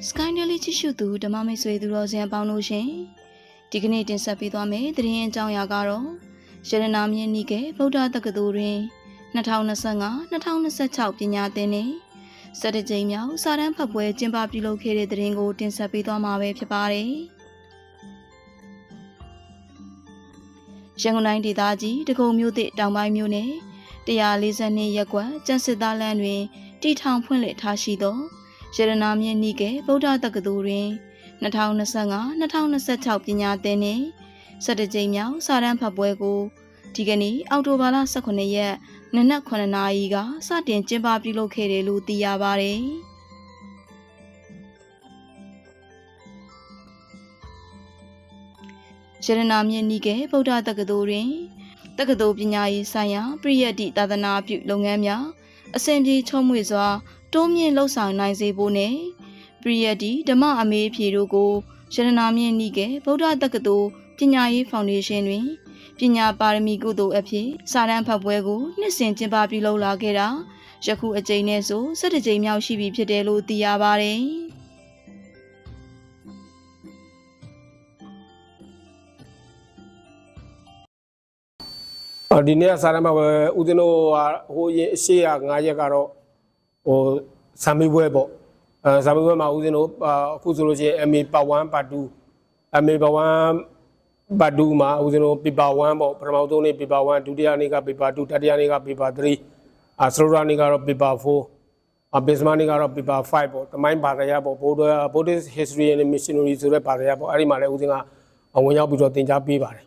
Sky Daily ချစ်ရှုသူဓမ္မမိတ်ဆွေသူတော်စင်အပေါင်းတို့ရှင်ဒီကနေ့တင်ဆက်ပေးသွားမယ့်သတင်းအကြောင်းအရာကတော့ရတနာမြင့်နိကေဗုဒ္ဓတက္ကသိုလ်တွင်2025-2026ပညာသင်နှင့်စတကြိမ်မြောက်စာတမ်းဖတ်ပွဲကျင်းပပြုလုပ်ခဲ့တဲ့သတင်းကိုတင်ဆက်ပေးသွားမှာပဲဖြစ်ပါတယ်ရန်ကုန်တိုင်းဒေသကြီးတကုံမြို့သစ်တောင်ပိုင်းမြို့နယ်142ရပ်ကွက်ကျန်းစစ်သားလမ်းတွင်တီထောင်ဖွင့်လှစ်ထားရှိသော ရတနာမြင့်နိကေဗုဒ္ဓတက္ကသိုလ်တွင်2025-2026ပညာသင်နှင့်17ကြိမ်မြောက်စာတမ်းဖတ်ပွဲကိုဒီကနေ့အောက်တိုဘာလ18ရက်နနက်9နာရီကစတင်ကျင်းပပြုလုပ်ခဲ့တယ်လို့သိရပါတယ်။ရတနာမြင့်နိကေဗုဒ္ဓတက္ကသိုလ်တွင်တက္ကသိုလ်ပညာရေးဆိုင်ရာပြည့်ရတိသာသနာပြုလုပ်ငန်းများအစဉ်ပြေချုံးမွေစွာ တိုးမြင့်လှုပ်ဆောင်နိုင်စေဖို့နဲ့ပရိယတ်ဒီဓမ္မအမေအဖြေတို့ကိုရတနာမြင့်နိကေဗုဒ္ဓတက္ကသိုလ်ပညာရေးဖောင်ဒေးရှင်းတွင်ပညာပါရမီကုသိုလ်အဖြစ်စာတမ်းဖတ်ပွဲကိုနှစ်စဉ်ကျင်းပပြုလုပ်လာခဲ့တာယခုအကြိမ်နဲ့ဆို17ကြိမ်မြောက်ရှိပြီဖြစ်တယ်လို့သိရပါတယ်။အော်ဒီနေ့ကစားရမှာပဲဦးဇင်းတို့ကဟိုရင်အရှိရ9ရက်ကတော့ ဟိုဇာမီပွဲပေါ့အဲဇာမီပွဲမှာဦးဇင်းတို့အာအခုဆိုလို့ရှိရင် MA part 1 part 2 MA part 1 part 2မှာဦးဇင်းတို့ paper 1ပေါ့ပထမဆုံးနေ့ paper 1ဒုတိယနေ့က paper 2တတိယနေ့က paper 3အာစရိုရာနေ့ကတော့ paper 4အဘစ်မနီကတော့ paper 5ပေါ့တမိုင်းဘာသာရပ်ပေါ့ဘိုးတော် Buddhist history and missionary ဆိုတဲ့ဘာသာရပ်ပေါ့အဲ့ဒီမှာလည်းဦးဇင်းကဝင်ရောက်ပြီးတော့သင်ကြားပေးပါတယ်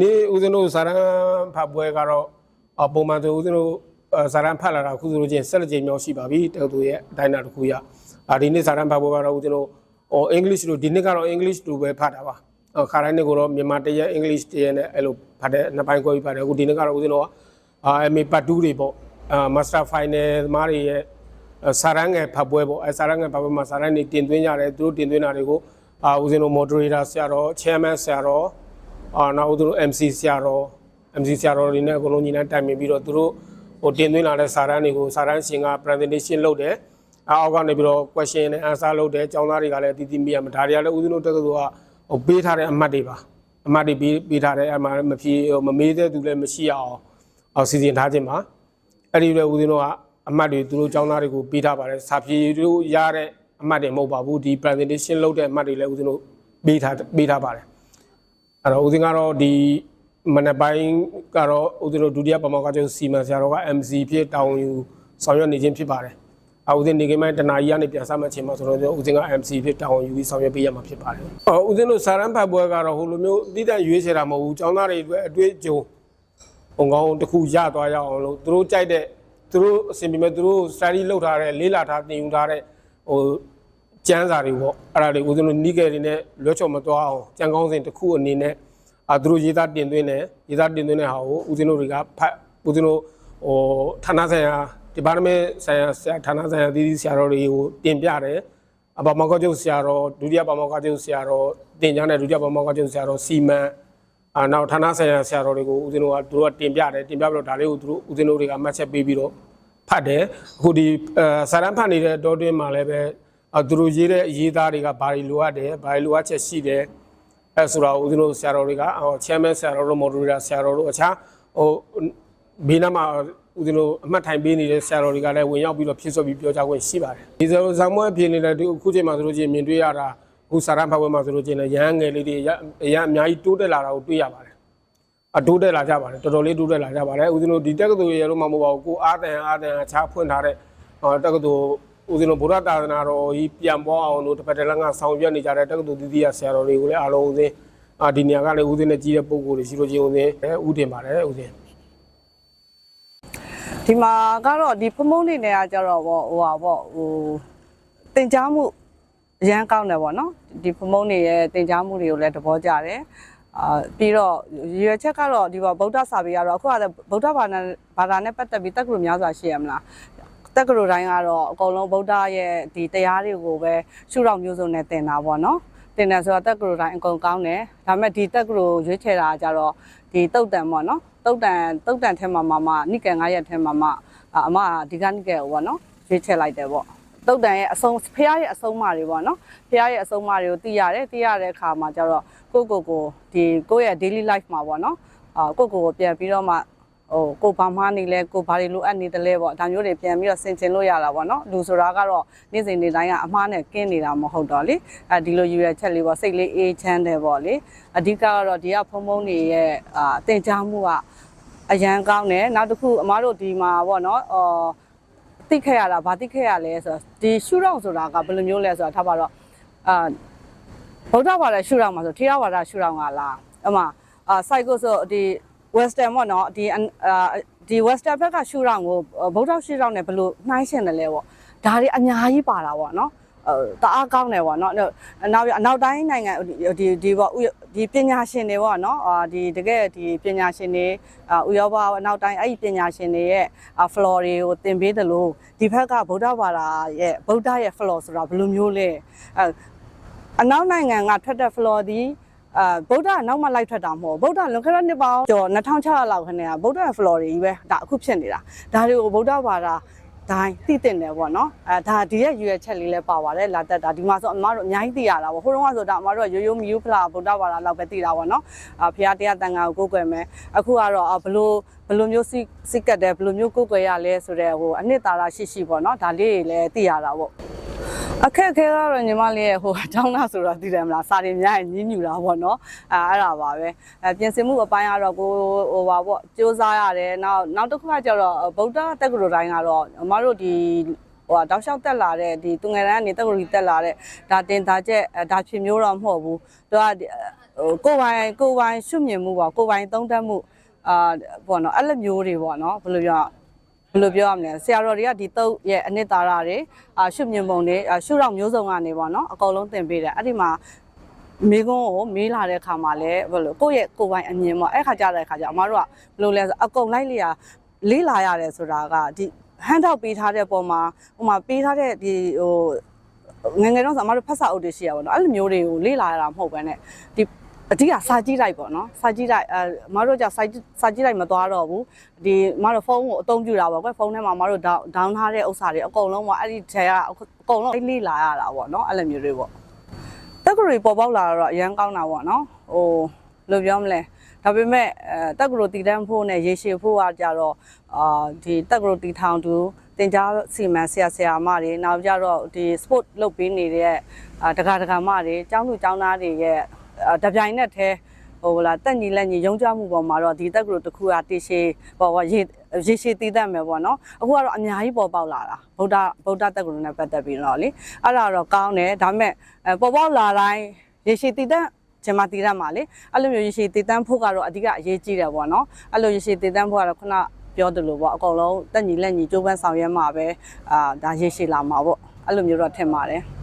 နေ့ဦးဇင်းတို့ဇာရန်ဖတ်ပွဲကတော့အပုံမှန်ဆိုဦးဇင်းတို့ ဇာရန်ဖတ်လာတာအခုဆိုလို့ချင်းဆက်လက်ကြိမ်မြောက်ရှိပါပြီတက္ကသိုလ်ရဲ့အတိုင်းအတာတစ်ခုရအာဒီနေ့ဇာရန်ဖတ်ပွဲကတော့ဦးဇင်းတို့ဟိုအင်္ဂလိပ်လို့ဒီနေ့ကတော့အင်္ဂလိပ်လိုပဲဖတ်တာပါခါတိုင်းနေ့ကတော့မြန်မာတရက်အင်္ဂလိပ်တရက်နဲ့အဲ့လိုဖတ်တဲ့နှစ်ပိုင်းခွဲပြီးဖတ်တယ်အခုဒီနေ့ကတော့ဦးဇင်းတို့ကအာ MA part 2တွေပေါ့အာ Master Final သမားတွေရဲ့စာရန်ငယ်ဖတ်ပွဲပေါ့အဲစာရန်ငယ်ဖတ်ပွဲမှာစာရန်တွေတင်သွင်းကြတယ်သူတို့တင်သွင်းတာတွေကိုအာဦးဇင်းတို့ moderator ဆရာတော် chairman ဆရာတော်အာနောက်သူတို့ MC ဆရာတော် MC ဆရာတော်တွေနဲ့အကုန်လုံးညီနိုင်တိုင်ပင်ပြီးတော့သူတို့ ဟိုတင်သွင်းလာတဲ့စာတမ်းတွေကိုစာတမ်းရှင်က presentation လုပ်တယ်အောက်ကနေပြီးတော့ question နဲ့ answer လုပ်တယ်ကျောင်းသားတွေကလည်းတည်တည်မိရမှာဒါတွေကလည်းဦးဇင်းတို့တက္ကသိုလ်ကဟိုပေးထားတဲ့အမှတ်တွေပါအမှတ်တွေပေးပေးထားတဲ့အမှမဖြေမမေးတဲ့သူလည်းမရှိအောင်အောင်စီစဉ်ထားခြင်းပါအဲ့ဒီလည်းဦးဇင်းတို့ကအမှတ်တွေသူတို့ကျောင်းသားတွေကိုပေးထားပါတယ်စာဖြေတို့ရတဲ့အမှတ်တွေမဟုတ်ပါဘူးဒီ presentation လုပ်တဲ့အမှတ်တွေလည်းဦးဇင်းတို့ပေးထားပေးထားပါတယ်အဲ့တော့ဦးစင်းကတော့ဒီ မနက်ပိုင်းကတော့ဦးစင်းတို့ဒုတိယပမောက္ခချုပ်စီမံဆရာတော်က MC ဖြစ်တောင်းယူဆောင်ရွက်နေခြင်းဖြစ်ပါတယ်။အဦးစင်းနေကိမိုင်းတနာကြီးကနေပြန်စားမှချင်းမှာဆိုတော့ဦးစင်းက MC ဖြစ်တောင်းယူပြီးဆောင်ရွက်ပေးရမှာဖြစ်ပါတယ်။အော်ဦးစင်းတို့စာရန်ဖတ်ပွဲကတော့ဟိုလိုမျိုးတိတန့်ရွေးချယ်တာမဟုတ်ဘူး။ចောင်းသားတွေအတွက်အတွေ့အကြုံပုံကောင်းတစ်ခုရသွားရအောင်လို့သူတို့ကြိုက်တဲ့သူတို့အစီအမံသူတို့ study လုပ်ထားတဲ့လေးလာထားသင်ယူထားတဲ့ဟိုကျန်းစာတွေပေါ့အဲ့ဒါတွေဦးဇင်းတို့နီးကယ်တွေနဲ့လွှဲချော်မသွားအောင်ကြံကောင်းစဉ်တစ်ခုအနေနဲ့ အာသူတို့ရေးသားတင်သွင်းတယ်ရေးသားတင်သွင်းတဲ့ဟာကိုဦးဇင်းတို့တွေကဖတ်ဦးဇင်းတို့ဟိုဌာနဆိုင်ရာ department ဆိုင်ရာဆရာဌာနဆိုင်ရာသီးသီးဆရာတော်တွေကိုတင်ပြတယ်အပမောက္ခချုပ်ဆရာတော်ဒုတိယပမောက္ခချုပ်ဆရာတော်တင်ကြားတဲ့ဒုတိယပမောက္ခချုပ်ဆရာတော်စီမံအာနောက်ဌာနဆိုင်ရာဆရာတော်တွေကိုဦးဇင်းတို့ကသူတို့ကတင်ပြတယ်တင်ပြပြီးတော့ဒါလေးကိုသူတို့ဦးဇင်းတို့တွေကမှတ်ချက်ပေးပြီးတော့ဖတ်တယ်အခုဒီအဲစာရန်ဖတ်နေတဲ့တောတွင်းမှာလည်းပဲအဲသူတို့ရေးတဲ့အရေးသားတွေကဘာတွေလိုအပ်တယ်ဘာတွေလိုအပ်ချက်ရှိတယ် အဲဆိုတော့ဦးဇင်းတို့ဆရာတော်တွေကဟို chairman ဆရာတော်တို့ moderator ဆရာတော်တို့အခြားဟိုဘေးနားမှာဦးဇင်းတို့အမှတ်ထိုင်ပေးနေတဲ့ဆရာတော်တွေကလည်းဝင်ရောက်ပြီးတော့ဖြည့်ဆွတ်ပြီးပြောကြားခွင့်ရှိပါတယ်ဒီဆိုဇောင်မွဲဖြစ်နေတဲ့ဒီအခုချိန်မှာဆိုလို့ချင်းမြင်တွေ့ရတာအခုစာရန်ဖတ်ဝဲမှာဆိုလို့ချင်းလည်းရဟန်းငယ်လေးတွေရအရင်အများကြီးတိုးတက်လာတာကိုတွေ့ရပါတယ်အတိုးတက်လာကြပါတယ်တော်တော်လေးတိုးတက်လာကြပါတယ်ဦးဇင်းတို့ဒီတက္ကသိုလ်ရေလို့မှမဟုတ်ပါဘူးကိုအားတန်အားတန်အခြားဖွင့်ထားတဲ့ဟောတက္ကသိုလ် ဦးဇင်းတို့ဗုဒ္ဓသာသနာတော်ကြီးပြန်ပေါ်အောင်လို့တစ်ပတ်တည်းလမ်းကဆောင်ရွက်နေကြတဲ့တက္ကသိုလ်သီးသီးရဆရာတော်တွေကိုလည်းအားလုံးဦးဇင်းအာဒီနေရာကလည်းဦးဇင်းနဲ့ကြီးတဲ့ပုံကိုယ်တွေရှိလို့ချင်းဦးဇင်းအဲဦးတင်ပါတယ်ဦးဇင်းဒီမှာကတော့ဒီဖမုံးနေနေကကြတော့ဗောဟိုဟာဗောဟိုတင် जा မှုအရန်ကောင်းတယ်ဗောနော်ဒီဖမုံးနေရဲ့တင် जा မှုတွေကိုလည်းသဘောကျတယ်အာပြီးတော့ရွယ်ချက်ကတော့ဒီဗောဗုဒ္ဓစာပေကတော့အခုကဗုဒ္ဓဘာသာဘာသာနဲ့ပတ်သက်ပြီးတက္ကသိုလ်များစွာရှိရမလား တက္ကသိုလ်တိုင်းကတော့အကုန်လုံးဗုဒ္ဓရဲ့ဒီတရားတွေကိုပဲရှုထောင့်မျိုးစုံနဲ့သင်တာဗောနော်တင်တယ်ဆိုတော့တက္ကသိုလ်တိုင်းအကုန်ကောင်းတယ်ဒါပေမဲ့ဒီတက္ကသိုလ်ရွေးချယ်တာကကြတော့ဒီတုတ်တန်ဗောနော်တုတ်တန်တုတ်တန်ထဲမှာမှမှနိကေ9ရက်ထဲမှာမှအအမကဒီကနိကေကိုပေါ့နော်ရွေးချယ်လိုက်တယ်ပေါ့တုတ်တန်ရဲ့အဆုံးဖះရဲ့အဆုံးအမတွေပေါ့နော်ဖះရဲ့အဆုံးအမတွေကိုသိရတယ်သိရတဲ့အခါမှာကျတော့ကိုယ့်ကိုယ်ကိုဒီကိုယ့်ရဲ့ daily life မှာပေါ့နော်အာကိုယ့်ကိုယ်ကိုပြန်ပြီးတော့မှ ဟိုကိုဘာမှနေလဲကိုဘာတွေလိုအပ်နေတယ်လဲပေါ့ဒါမျိုးတွေပြန်ပြီးတော့ဆင်ခြင်လို့ရတာပေါ့နော်လူဆိုတာကတော့နေ့စဉ်နေ့တိုင်းကအမှားနဲ့ကင်းနေတာမဟုတ်တော့လေအဲဒီလိုယူရချက်လေးပေါ့စိတ်လေးအေးချမ်းတယ်ပေါ့လေအဓိကကတော့ဒီကဖုံဖုံတွေရဲ့အာတင် जा မှုကအရန်ကောင်းတယ်နောက်တစ်ခုအမားတို့ဒီမှာပေါ့နော်အော်သိခဲ့ရတာဗာသိခဲ့ရလဲဆိုတော့ဒီရှုထောင့်ဆိုတာကဘယ်လိုမျိုးလဲဆိုတော့ထားပါတော့အာဗုဒ္ဓဘာသာရှုထောင့်မှာဆိုထေရဝါဒရှုထောင့်ကလားအမအာ psycho ဆိုဒီ western ပေါ့နော်ဒီအာဒီ western ဘက်ကရှုထောင့်ကိုဗုဒ္ဓရှုထောင့်နဲ့ဘယ်လိုနှိုင်းရှင်တယ်လဲပေါ့ဒါတွေအများကြီးပါတာပေါ့နော်တအားကောင်းတယ်ပေါ့နော်နောက်အနောက်တိုင်းနိုင်ငံဒီဒီပေါ့ဒီပညာရှင်တွေပေါ့နော်အာဒီတကယ်ဒီပညာရှင်တွေအာဥရောပအနောက်တိုင်းအဲ့ဒီပညာရှင်တွေရဲ့ floor တွေကိုသင်ပေးတယ်လို့ဒီဘက်ကဗုဒ္ဓဘာသာရဲ့ဗုဒ္ဓရဲ့ floor ဆိုတာဘယ်လိုမျိုးလဲအဲအနောက်နိုင်ငံကထွက်တဲ့ floor ဒီ အာဗုဒ္ဓကနောက်မှလိုက်ထွက်တာမဟုတ်ဗုဒ္ဓလွန်ခဲ့တဲ့နှစ်ပေါင်းကျော်2600လောက်ခနဲ့ကဗုဒ္ဓရဲ့ floor တွေကြီးပဲဒါအခုဖြစ်နေတာဒါတွေကိုဗုဒ္ဓဘာသာတိုင်းသိတင်တယ်ပေါ့နော်အဲဒါဒီရဲ့ရွယ်ချက်လေးလဲပါပါတယ်လာတက်တာဒီမှာဆိုအမတို့အများကြီးသိရတာပေါ့ဟိုတုန်းကဆိုတာအမတို့ကရိုးရိုးမီယူဖလာဗုဒ္ဓဘာသာလောက်ပဲသိတာပေါ့နော်အာဖရာတရားတန်ခါကိုကိုးကွယ်မယ်အခုကတော့ဘလို့ဘလိုမျိုးစိစိကတ်တယ်ဘလိုမျိုးကိုယ်ွယ်ရလဲဆိုတော့ဟိုအနှစ်သာရရှိရှိပေါ့နော်ဒါလေးတွေလည်းသိရတာပေါ့ အခက်အခဲကတော့ညီမလေးရဲ့ဟိုအကြောင်းသားဆိုတော့သိတယ်မလားစာတွေများရင်ညင်းညူတာပေါ့နော်အဲအဲ့ဒါပါပဲအဲပြင်ဆင်မှုအပိုင်းကတော့ကိုဟိုပါပေါ့စူးစမ်းရတယ်နောက်နောက်တစ်ခုကကျတော့ဗုဒ္ဓတက္ကသိုလ်တိုင်းကတော့အမတို့ဒီဟိုတောက်လျှောက်တက်လာတဲ့ဒီသူငယ်တန်းကနေတက္ကသိုလ်တက်လာတဲ့ဒါတင်သားချက်ဒါဖြစ်မျိုးတော့မဟုတ်ဘူးသူကဟိုကိုယ်ပိုင်ကိုယ်ပိုင်ရှုမြင်မှုပေါ့ကိုယ်ပိုင်သုံးသပ်မှုအာပေါ့နော်အဲ့လိုမျိုးတွေပေါ့နော်ဘယ်လိုပြော ဘယ်လိုပြောရမလဲဆရာတော်တွေကဒီတုတ်ရဲ့အနှစ်သာရတွေအာရှုမြင်ပုံတွေအာရှုတော့မျိုးစုံကနေပေါ့နော်အကုန်လုံးသင်ပေးတယ်အဲ့ဒီမှာမိကုန်းကိုမေးလာတဲ့ခါမှာလည်းဘယ်လိုကိုယ့်ရဲ့ကိုယ်ပိုင်အမြင်ပေါ့အဲ့ခါကြတဲ့ခါကျအမတို့ကဘယ်လိုလဲဆိုအကုန်လိုက်လျာလေးလာရတယ်ဆိုတာကဒီဟန်ထောက်ပေးထားတဲ့ပုံမှာဟိုမှာပေးထားတဲ့ဒီဟိုငယ်ငယ်တော့ဆိုအမတို့ဖတ်စာအုပ်တွေရှိရပါတော့အဲ့လိုမျိုးတွေကိုလေးလာရတာမဟုတ်ဘဲနဲ့ဒီ အဓိကစာကြည့်လိုက်ပေါ့နော်စာကြည့်လိုက်အဲမတို့じゃစာကြည့်စာကြည့်လိုက်မသွားတော့ဘူးဒီမတို့ဖုန်းကိုအသုံးပြုတာပေါ့ကွဖုန်းထဲမှာမတို့ဒေါင်းထားတဲ့ဥစ္စာတွေအကုန်လုံးပေါ့အဲ့ဒီထဲကအကုန်လုံးလေးလာရတာပေါ့နော်အဲ့လိုမျိုးတွေပေါ့တက်ကရီပေါ်ပေါက်လာတော့အရန်ကောင်းတာပေါ့နော်ဟိုဘယ်လိုပြောမလဲဒါပေမဲ့အဲတက်ကရိုတီတန်းဖို့နဲ့ရေရှည်ဖို့ကကြတော့အာဒီတက်ကရိုတီထောင်သူတင်ကြားစီမံဆရာဆရာမတွေနောက်ကြတော့ဒီ sport လုပ်ပေးနေတဲ့အာတက္ကသကမတွေကျောင်းသူကျောင်းသားတွေရဲ့ တပြိုင်နက်တည်းဟိုလာတက်ညီလက်ညီရုံးကြမှုပေါ်မှာတော့ဒီတက်ကရိုတစ်ခုကတည်ရှိပေါ်ပေါ်ရေရေရှည်တည်တတ်မယ်ပေါ့နော်အခုကတော့အများကြီးပေါ်ပေါက်လာတာဗုဒ္ဓဗုဒ္ဓတက်ကရိုနဲ့ပတ်သက်ပြီးတော့လေအဲ့ဒါတော့ကောင်းတယ်ဒါပေမဲ့ပေါ်ပေါက်လာတိုင်းရေရှည်တည်တတ်ဂျမတီရမှာလေအဲ့လိုမျိုးရေရှည်တည်တန်းဖို့ကတော့အဓိကအရေးကြီးတယ်ပေါ့နော်အဲ့လိုရေရှည်တည်တန်းဖို့ကတော့ခုနပြောသလိုပေါ့အကုန်လုံးတက်ညီလက်ညီကြိုးပမ်းဆောင်ရွက်မှာပဲအာဒါရေရှည်လာမှာပေါ့အဲ့လိုမျိုးတော့ထင်ပါတယ်